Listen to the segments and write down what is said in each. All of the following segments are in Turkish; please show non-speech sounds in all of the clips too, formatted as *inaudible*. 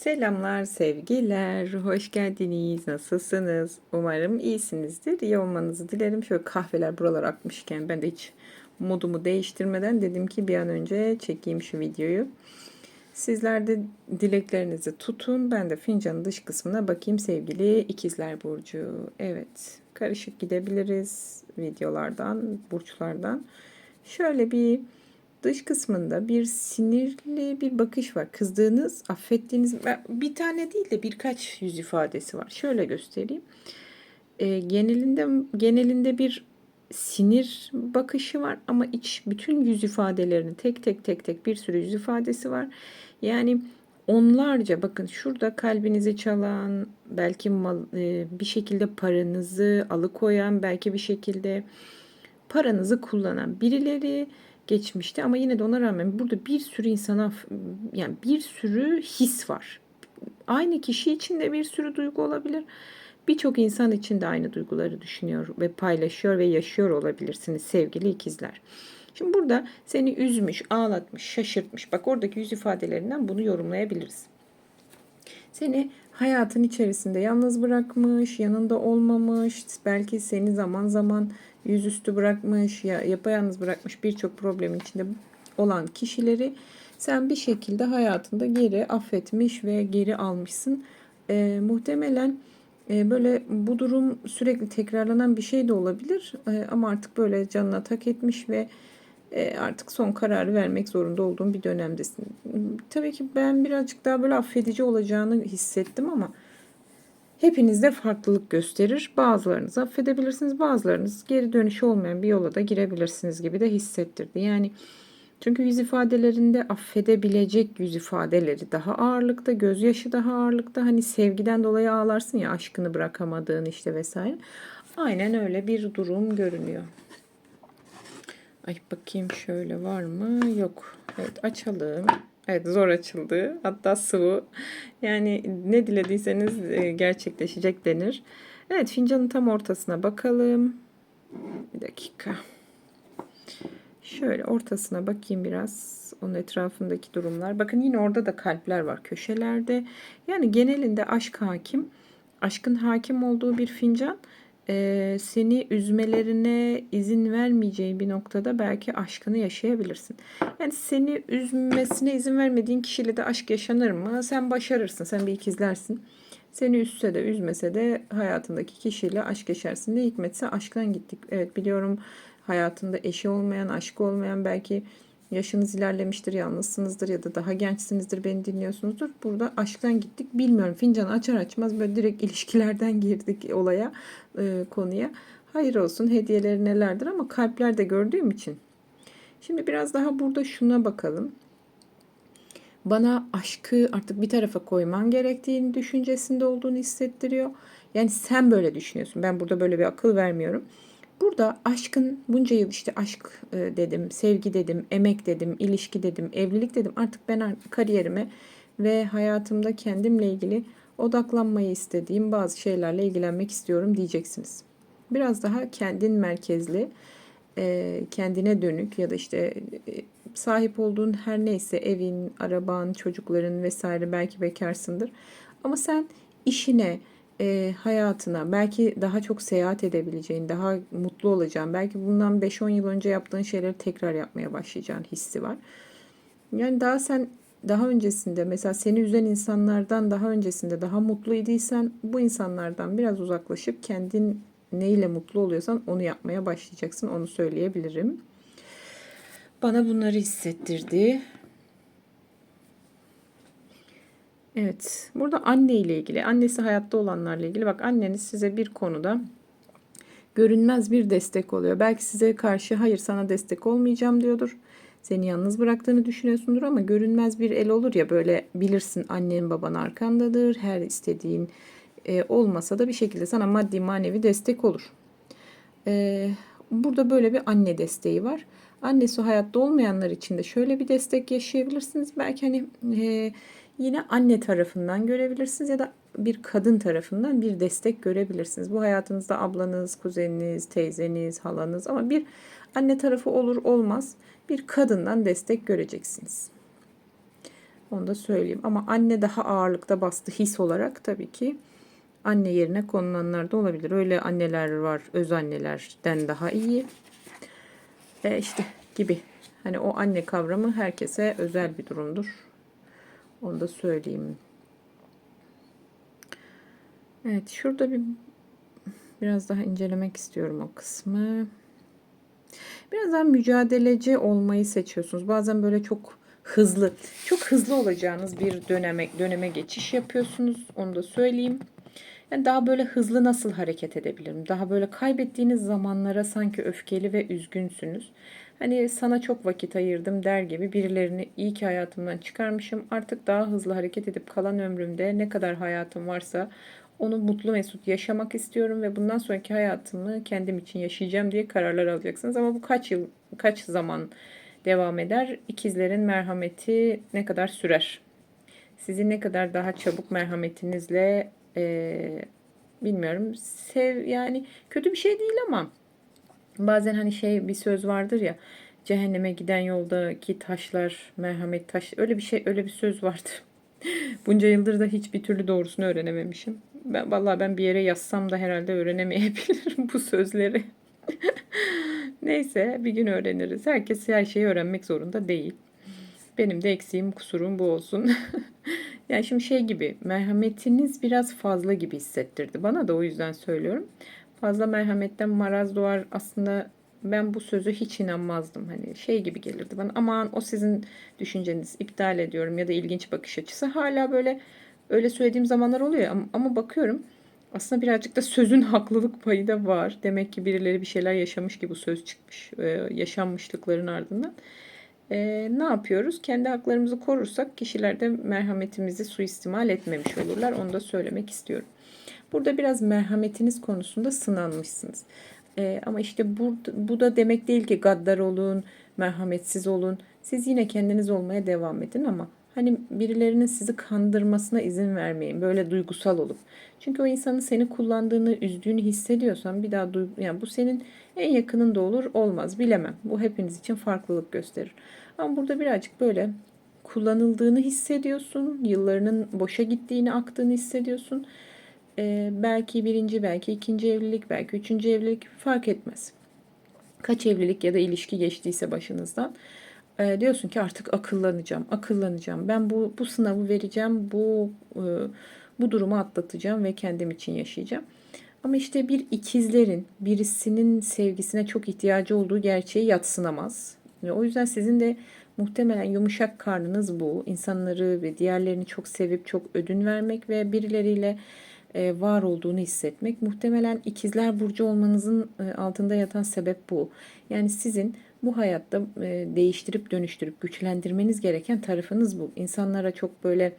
Selamlar, sevgiler, hoş geldiniz. Nasılsınız? Umarım iyisinizdir. İyi olmanızı dilerim. Şöyle kahveler buralar akmışken ben de hiç modumu değiştirmeden dedim ki bir an önce çekeyim şu videoyu. Sizler de dileklerinizi tutun. Ben de fincanın dış kısmına bakayım sevgili ikizler burcu. Evet, karışık gidebiliriz videolardan, burçlardan. Şöyle bir dış kısmında bir sinirli bir bakış var. Kızdığınız, affettiğiniz bir tane değil de birkaç yüz ifadesi var. Şöyle göstereyim. E, genelinde genelinde bir sinir bakışı var ama iç bütün yüz ifadelerini tek tek tek tek bir sürü yüz ifadesi var. Yani onlarca bakın şurada kalbinizi çalan, belki mal, e, bir şekilde paranızı alıkoyan, belki bir şekilde paranızı kullanan birileri geçmişte ama yine de ona rağmen burada bir sürü insana yani bir sürü his var. Aynı kişi için de bir sürü duygu olabilir. Birçok insan için de aynı duyguları düşünüyor ve paylaşıyor ve yaşıyor olabilirsiniz sevgili ikizler. Şimdi burada seni üzmüş, ağlatmış, şaşırtmış. Bak oradaki yüz ifadelerinden bunu yorumlayabiliriz. Seni hayatın içerisinde yalnız bırakmış, yanında olmamış, belki seni zaman zaman yüzüstü bırakmış, ya yapayalnız bırakmış birçok problemin içinde olan kişileri sen bir şekilde hayatında geri affetmiş ve geri almışsın. E, muhtemelen e, böyle bu durum sürekli tekrarlanan bir şey de olabilir e, ama artık böyle canına tak etmiş ve e, artık son kararı vermek zorunda olduğum bir dönemdesin. Tabii ki ben birazcık daha böyle affedici olacağını hissettim ama hepinizde farklılık gösterir. Bazılarınız affedebilirsiniz, bazılarınız geri dönüşü olmayan bir yola da girebilirsiniz gibi de hissettirdi. Yani çünkü yüz ifadelerinde affedebilecek yüz ifadeleri daha ağırlıkta, gözyaşı daha ağırlıkta. Hani sevgiden dolayı ağlarsın ya aşkını bırakamadığın işte vesaire. Aynen öyle bir durum görünüyor. Ay bakayım şöyle var mı? Yok. Evet açalım. Evet zor açıldı. Hatta sıvı. Yani ne dilediyseniz e, gerçekleşecek denir. Evet fincanın tam ortasına bakalım. Bir dakika. Şöyle ortasına bakayım biraz. Onun etrafındaki durumlar. Bakın yine orada da kalpler var köşelerde. Yani genelinde aşk hakim. Aşkın hakim olduğu bir fincan e, seni üzmelerine izin vermeyeceği bir noktada belki aşkını yaşayabilirsin. Yani seni üzmesine izin vermediğin kişiyle de aşk yaşanır mı? Sen başarırsın. Sen bir ikizlersin. Seni üzse de üzmese de hayatındaki kişiyle aşk yaşarsın. Ne hikmetse aşktan gittik. Evet biliyorum hayatında eşi olmayan, aşkı olmayan belki yaşınız ilerlemiştir, yalnızsınızdır ya da daha gençsinizdir, beni dinliyorsunuzdur. Burada aşktan gittik. Bilmiyorum fincanı açar açmaz böyle direkt *laughs* ilişkilerden girdik olaya, e, konuya. Hayır olsun hediyeleri nelerdir ama kalplerde gördüğüm için. Şimdi biraz daha burada şuna bakalım. Bana aşkı artık bir tarafa koyman gerektiğini düşüncesinde olduğunu hissettiriyor. Yani sen böyle düşünüyorsun. Ben burada böyle bir akıl vermiyorum. Burada aşkın bunca yıl işte aşk e, dedim, sevgi dedim, emek dedim, ilişki dedim, evlilik dedim. Artık ben kariyerime ve hayatımda kendimle ilgili odaklanmayı istediğim bazı şeylerle ilgilenmek istiyorum diyeceksiniz. Biraz daha kendin merkezli, e, kendine dönük ya da işte e, sahip olduğun her neyse evin, araban, çocukların vesaire belki bekarsındır. Ama sen işine, e, hayatına belki daha çok seyahat edebileceğin, daha mutlu olacağın, belki bundan 5-10 yıl önce yaptığın şeyleri tekrar yapmaya başlayacağın hissi var. Yani daha sen daha öncesinde mesela seni üzen insanlardan daha öncesinde daha mutlu idiysen bu insanlardan biraz uzaklaşıp kendin neyle mutlu oluyorsan onu yapmaya başlayacaksın. Onu söyleyebilirim. Bana bunları hissettirdi. Evet. Burada anne ile ilgili, annesi hayatta olanlarla ilgili. Bak anneniz size bir konuda görünmez bir destek oluyor. Belki size karşı hayır sana destek olmayacağım diyordur. Seni yalnız bıraktığını düşünüyorsundur ama görünmez bir el olur ya böyle bilirsin annen baban arkandadır. Her istediğin e, olmasa da bir şekilde sana maddi manevi destek olur. E, burada böyle bir anne desteği var. Annesi hayatta olmayanlar için de şöyle bir destek yaşayabilirsiniz. Belki hani e, yine anne tarafından görebilirsiniz ya da bir kadın tarafından bir destek görebilirsiniz. Bu hayatınızda ablanız, kuzeniniz, teyzeniz, halanız ama bir anne tarafı olur olmaz bir kadından destek göreceksiniz. Onu da söyleyeyim. Ama anne daha ağırlıkta bastı his olarak tabii ki anne yerine konulanlar da olabilir. Öyle anneler var öz annelerden daha iyi. E işte gibi. Hani o anne kavramı herkese özel bir durumdur. Onu da söyleyeyim. Evet şurada bir biraz daha incelemek istiyorum o kısmı. Biraz daha mücadeleci olmayı seçiyorsunuz. Bazen böyle çok hızlı, çok hızlı olacağınız bir döneme döneme geçiş yapıyorsunuz. Onu da söyleyeyim. Yani daha böyle hızlı nasıl hareket edebilirim? Daha böyle kaybettiğiniz zamanlara sanki öfkeli ve üzgünsünüz. Hani sana çok vakit ayırdım der gibi birilerini iyi ki hayatımdan çıkarmışım. Artık daha hızlı hareket edip kalan ömrümde ne kadar hayatım varsa onu mutlu mesut yaşamak istiyorum ve bundan sonraki hayatımı kendim için yaşayacağım diye kararlar alacaksınız. Ama bu kaç yıl, kaç zaman devam eder? İkizlerin merhameti ne kadar sürer? Sizi ne kadar daha çabuk merhametinizle e, bilmiyorum sev yani kötü bir şey değil ama bazen hani şey bir söz vardır ya cehenneme giden yoldaki taşlar merhamet taş öyle bir şey öyle bir söz vardır. *laughs* Bunca yıldır da hiçbir türlü doğrusunu öğrenememişim. Ben vallahi ben bir yere yazsam da herhalde öğrenemeyebilirim *laughs* bu sözleri. *laughs* Neyse bir gün öğreniriz. Herkes her şeyi öğrenmek zorunda değil. Benim de eksiğim kusurum bu olsun. yani şimdi şey gibi merhametiniz biraz fazla gibi hissettirdi. Bana da o yüzden söylüyorum. Fazla merhametten maraz doğar aslında ben bu sözü hiç inanmazdım. Hani şey gibi gelirdi bana. Aman o sizin düşünceniz iptal ediyorum ya da ilginç bakış açısı. Hala böyle öyle söylediğim zamanlar oluyor ama, ama bakıyorum aslında birazcık da sözün *laughs* haklılık payı da var. Demek ki birileri bir şeyler yaşamış ki bu söz çıkmış. E, yaşanmışlıkların ardından. E, ne yapıyoruz? Kendi haklarımızı korursak kişiler de merhametimizi suistimal etmemiş olurlar. Onu da söylemek istiyorum. Burada biraz merhametiniz konusunda sınanmışsınız. E, ama işte bu, bu da demek değil ki gaddar olun, merhametsiz olun. Siz yine kendiniz olmaya devam edin ama hani birilerinin sizi kandırmasına izin vermeyin. Böyle duygusal olup. Çünkü o insanın seni kullandığını, üzdüğünü hissediyorsan bir daha duygu, yani bu senin en yakının da olur, olmaz bilemem. Bu hepiniz için farklılık gösterir. Ama burada birazcık böyle kullanıldığını hissediyorsun. Yıllarının boşa gittiğini, aktığını hissediyorsun. Ee, belki birinci, belki ikinci evlilik, belki üçüncü evlilik fark etmez. Kaç evlilik ya da ilişki geçtiyse başınızdan e, diyorsun ki artık akıllanacağım, akıllanacağım. Ben bu bu sınavı vereceğim, bu e, bu durumu atlatacağım ve kendim için yaşayacağım. Ama işte bir ikizlerin birisinin sevgisine çok ihtiyacı olduğu gerçeği yatsınamaz. Ve o yüzden sizin de muhtemelen yumuşak karnınız bu. İnsanları ve diğerlerini çok sevip çok ödün vermek ve birileriyle e, var olduğunu hissetmek. Muhtemelen ikizler burcu olmanızın e, altında yatan sebep bu. Yani sizin bu hayatta e, değiştirip dönüştürüp güçlendirmeniz gereken tarafınız bu. İnsanlara çok böyle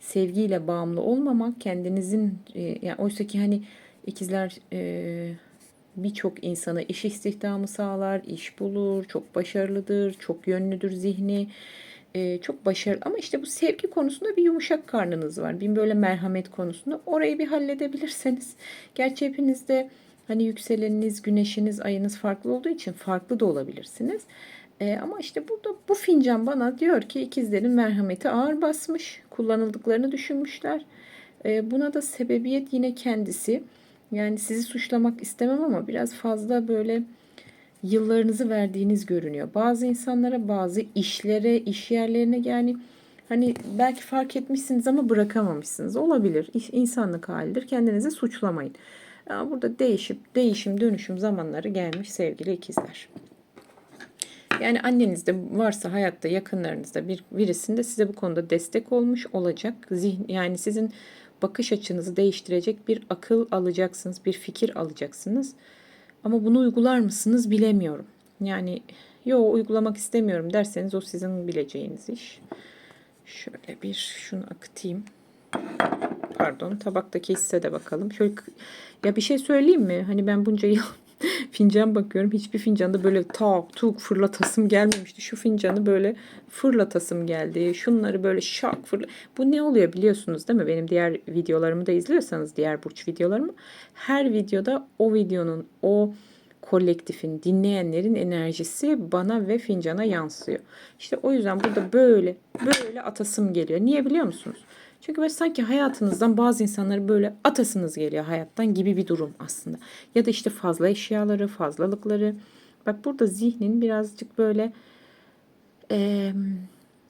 sevgiyle bağımlı olmamak, kendinizin yani oysa ki hani ikizler birçok insana iş istihdamı sağlar, iş bulur, çok başarılıdır, çok yönlüdür zihni e, çok başarılı ama işte bu sevgi konusunda bir yumuşak karnınız var. Bir böyle merhamet konusunda orayı bir halledebilirseniz gerçi hepinizde hani yükseleniniz, güneşiniz, ayınız farklı olduğu için farklı da olabilirsiniz. E, ama işte burada bu fincan bana diyor ki ikizlerin merhameti ağır basmış, kullanıldıklarını düşünmüşler. E, buna da sebebiyet yine kendisi. Yani sizi suçlamak istemem ama biraz fazla böyle yıllarınızı verdiğiniz görünüyor. Bazı insanlara, bazı işlere, iş yerlerine yani hani belki fark etmişsiniz ama bırakamamışsınız. Olabilir. İnsanlık halidir. Kendinizi suçlamayın. Burada değişip değişim, dönüşüm zamanları gelmiş sevgili ikizler. Yani annenizde varsa hayatta yakınlarınızda bir birisinde size bu konuda destek olmuş olacak. Zihin yani sizin bakış açınızı değiştirecek bir akıl alacaksınız, bir fikir alacaksınız. Ama bunu uygular mısınız bilemiyorum. Yani yo uygulamak istemiyorum derseniz o sizin bileceğiniz iş. Şöyle bir şunu akıtayım. Pardon tabaktaki hisse de bakalım. Şöyle ya bir şey söyleyeyim mi? Hani ben bunca yıl *laughs* fincan bakıyorum. Hiçbir fincanda böyle tak tuk fırlatasım gelmemişti. Şu fincanı böyle fırlatasım geldi. Şunları böyle şak fırla. Bu ne oluyor biliyorsunuz değil mi? Benim diğer videolarımı da izliyorsanız diğer burç videolarımı. Her videoda o videonun o kolektifin, dinleyenlerin enerjisi bana ve fincana yansıyor. İşte o yüzden burada böyle böyle atasım geliyor. Niye biliyor musunuz? Çünkü böyle sanki hayatınızdan bazı insanları böyle atasınız geliyor hayattan gibi bir durum aslında. Ya da işte fazla eşyaları, fazlalıkları. Bak burada zihnin birazcık böyle eee,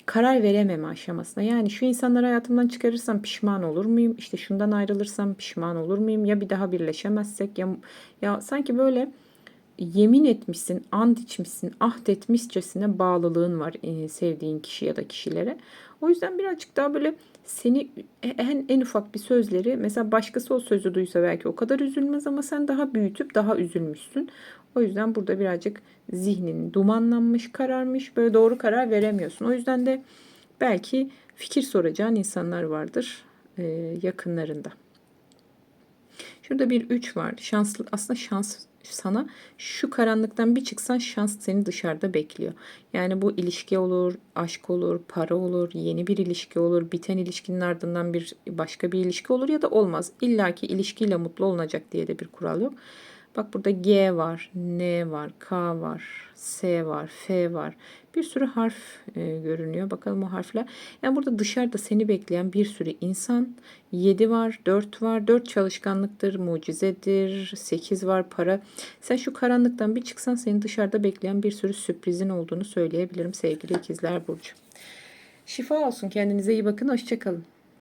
karar verememe aşamasında. Yani şu insanları hayatımdan çıkarırsam pişman olur muyum? İşte şundan ayrılırsam pişman olur muyum? Ya bir daha birleşemezsek ya ya sanki böyle yemin etmişsin, and içmişsin, ahd etmişçesine bağlılığın var e, sevdiğin kişi ya da kişilere. O yüzden birazcık daha böyle seni en, en ufak bir sözleri mesela başkası o sözü duysa belki o kadar üzülmez ama sen daha büyütüp daha üzülmüşsün. O yüzden burada birazcık zihnin dumanlanmış, kararmış, böyle doğru karar veremiyorsun. O yüzden de belki fikir soracağın insanlar vardır e, yakınlarında. Şurada bir 3 var. Şanslı aslında şans sana şu karanlıktan bir çıksan şans seni dışarıda bekliyor. Yani bu ilişki olur, aşk olur, para olur, yeni bir ilişki olur, biten ilişkinin ardından bir başka bir ilişki olur ya da olmaz. İlla ki ilişkiyle mutlu olunacak diye de bir kural yok. Bak burada G var, N var, K var, S var, F var. Bir sürü harf e, görünüyor. Bakalım o harfler. Yani burada dışarıda seni bekleyen bir sürü insan. 7 var, 4 var. 4 çalışkanlıktır, mucizedir. 8 var, para. Sen şu karanlıktan bir çıksan seni dışarıda bekleyen bir sürü sürprizin olduğunu söyleyebilirim sevgili ikizler Burcu. Şifa olsun. Kendinize iyi bakın. Hoşçakalın.